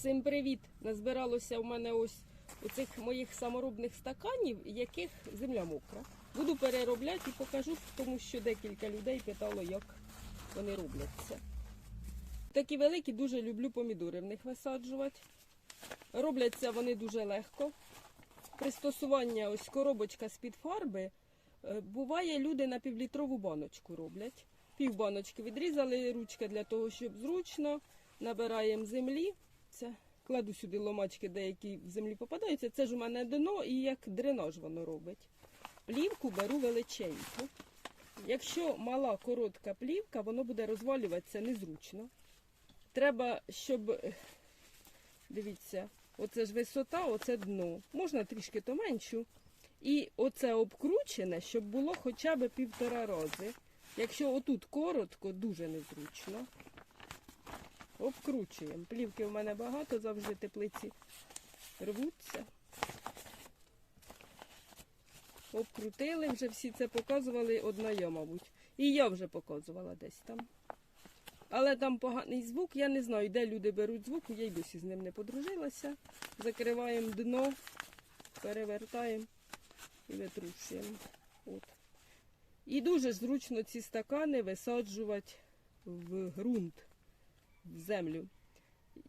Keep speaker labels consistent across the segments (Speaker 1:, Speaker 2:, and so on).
Speaker 1: Всім привіт! Назбиралося у мене ось у цих моїх саморобних стаканів, яких земля мокра. Буду переробляти і покажу, тому що декілька людей питало, як вони робляться. Такі великі, дуже люблю помідори в них висаджувати. Робляться вони дуже легко. Пристосування, ось коробочка з-під фарби. Е, Буває, люди на півлітрову баночку роблять. Пів баночки відрізали, ручка для того, щоб зручно. Набираємо землі. Це кладу сюди ломачки, деякі в землі попадаються. Це ж у мене дно і як дренаж воно робить. Плівку беру величеньку. Якщо мала коротка плівка, воно буде розвалюватися незручно. Треба, щоб, дивіться, оце ж висота, оце дно. Можна трішки то меншу. І оце обкручене, щоб було хоча б півтора рази. Якщо отут коротко, дуже незручно. Обкручуємо. Плівки в мене багато, завжди теплиці рвуться. Обкрутили, вже всі це показували, одна мабуть. І я вже показувала десь там. Але там поганий звук, я не знаю, де люди беруть звук, я й досі з ним не подружилася. Закриваємо дно, перевертаємо і витрушуємо. От. І дуже зручно ці стакани висаджувати в ґрунт, землю.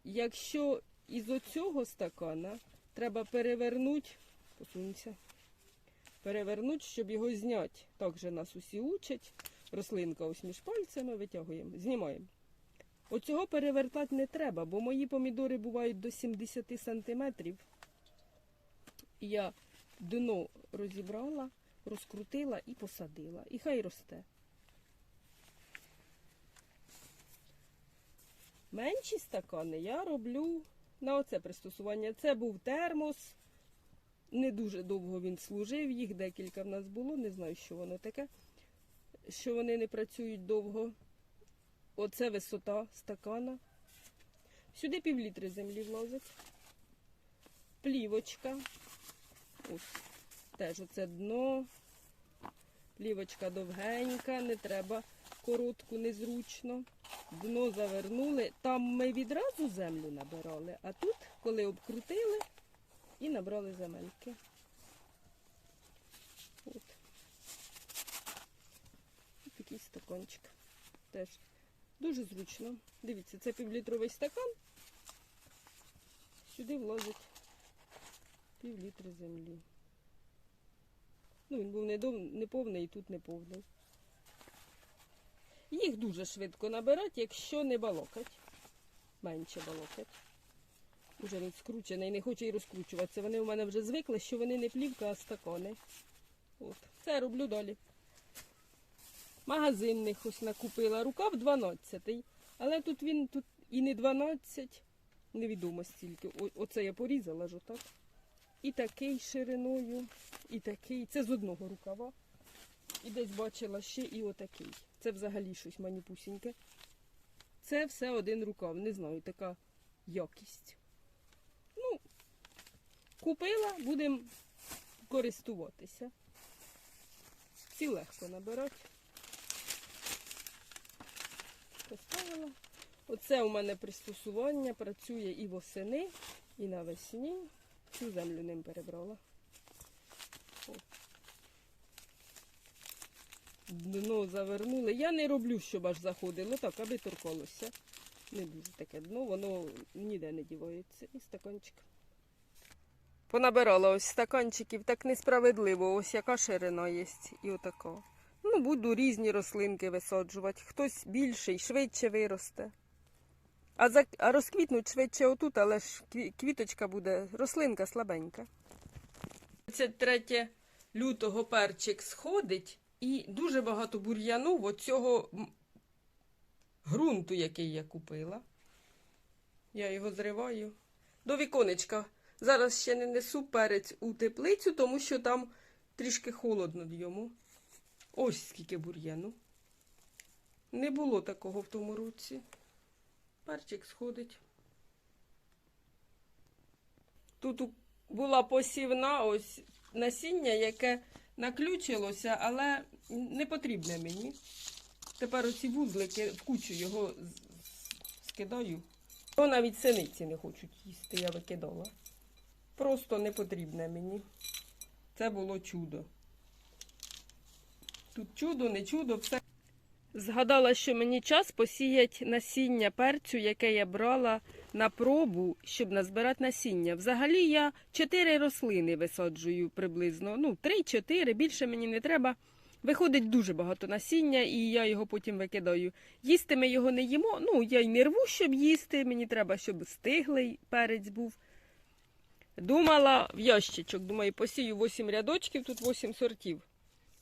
Speaker 1: Якщо із оцього стакана треба перевернути, посунься, перевернути, щоб його зняти. Так же нас усі учать. Рослинка ось між пальцями витягуємо, знімаємо. Оцього перевертати не треба, бо мої помідори бувають до 70 сантиметрів. Я дно розібрала, розкрутила і посадила. І хай росте. Менші стакани я роблю на оце пристосування. Це був термос. Не дуже довго він служив, їх декілька в нас було, не знаю, що воно таке, що вони не працюють довго. Оце висота стакана. Сюди півлітри землі влазить. Плівочка. Ось теж оце дно. Плівочка довгенька, не треба коротку, незручно. Дно завернули. Там ми відразу землю набирали, а тут, коли обкрутили, і набрали земельки. От. Такий стаканчик. Теж дуже зручно. Дивіться, це півлітровий стакан. Сюди влазить пів літри землі. Ну, він був не, дов... не повний і тут не повний. Їх дуже швидко набирати, якщо не балокать. Менше балокать. Уже він скручений, не хоче і розкручуватися. Вони у мене вже звикли, що вони не плівка, а стакани. От. Це роблю далі. Магазинних ось накупила. Рукав 12-й. Але тут він тут і не 12, невідомо стільки. Оце я порізала ж отак. І такий шириною, і такий. Це з одного рукава. І десь бачила ще і отакий. Це взагалі щось маніпусіньке. Це все один рукав. Не знаю, така якість. Ну, купила, будемо користуватися. Ці легко набирати. Поставила. Оце у мене пристосування, працює і восени, і навесні. Всю землю ним перебрала. О. Дно завернули. Я не роблю, щоб аж заходило, так, аби торкалося. Не дуже таке дно, воно ніде не дівається. І стаканчик. Понабирала ось стаканчиків, так несправедливо, ось яка ширина є і отака. Ну, буду різні рослинки висаджувати. Хтось більший, швидше виросте. А, за, а розквітнуть швидше отут, але ж квіточка буде, рослинка слабенька. 23 лютого перчик сходить і дуже багато бур'яну оцього ґрунту, який я купила. Я його зриваю. До віконечка. Зараз ще не несу перець у теплицю, тому що там трішки холодно йому. Ось скільки бур'яну. Не було такого в тому році. Перчик сходить. Тут була посівна ось насіння, яке наключилося, але не потрібне мені. Тепер оці вузлики в кучу його скидаю. Бо навіть синиці не хочуть їсти, я викидала. Просто не потрібне мені. Це було чудо. Тут чудо, не чудо, все. Згадала, що мені час посіять насіння перцю, яке я брала на пробу, щоб назбирати насіння. Взагалі я чотири рослини висаджую приблизно. Ну, три-чотири, більше мені не треба. Виходить дуже багато насіння, і я його потім викидаю. Їсти ми його не їмо. Ну, я й не рву, щоб їсти. Мені треба, щоб стиглий перець був. Думала в ящичок. Думаю, посію 8 рядочків, тут 8 сортів.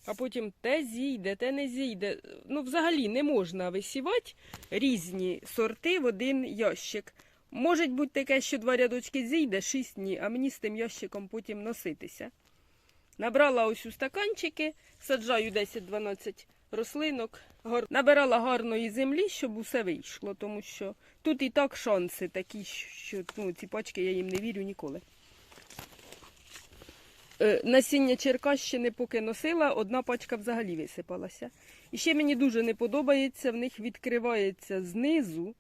Speaker 1: А потім те зійде, те не зійде. Ну, взагалі не можна висівати різні сорти в один ящик. Може бути таке, що два рядочки зійде, шість ні, а мені з тим ящиком потім носитися. Набрала ось у стаканчики, саджаю 10-12 рослинок. Набирала гарної землі, щоб усе вийшло, тому що тут і так шанси такі, що ну, ці пачки я їм не вірю ніколи. Е, Насіння Черкащини поки носила, одна пачка взагалі висипалася. І ще мені дуже не подобається, в них відкривається знизу,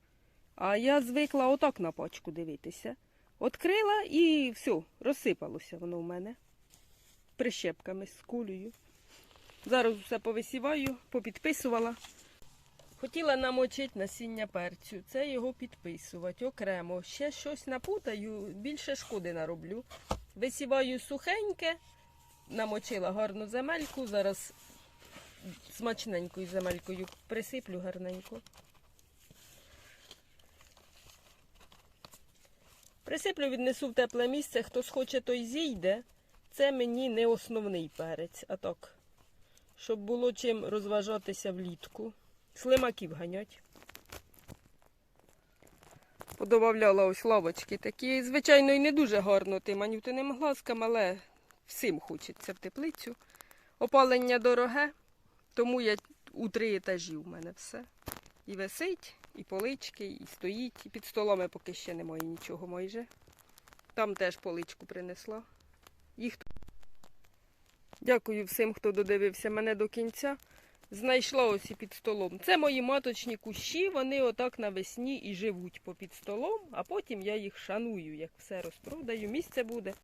Speaker 1: а я звикла отак на пачку дивитися. Открила і все, розсипалося воно в мене прищепками з кулею. Зараз все повисіваю, попідписувала. Хотіла намочити насіння перцю, це його підписувати окремо. Ще щось напутаю, більше шкоди нароблю. Висіваю сухеньке, намочила гарну земельку, зараз смачненькою земелькою присиплю гарненько. Присиплю, віднесу в тепле місце, хто схоче, той зійде. Це мені не основний перець, а так, щоб було чим розважатися влітку. Слимаків ганять. Подобавляла ось лавочки такі. Звичайно, і не дуже гарно тим анютиним глазкам, але всім хочеться в теплицю. Опалення дороге, тому я у три етажі в мене все. І висить, і полички, і стоїть. І під столами поки ще немає нічого майже. Там теж поличку принесла. Їх... Дякую всім, хто додивився мене до кінця. Знайшла ось під столом. Це мої маточні кущі, вони отак навесні і живуть попід столом, а потім я їх шаную, як все розпродаю, місце буде.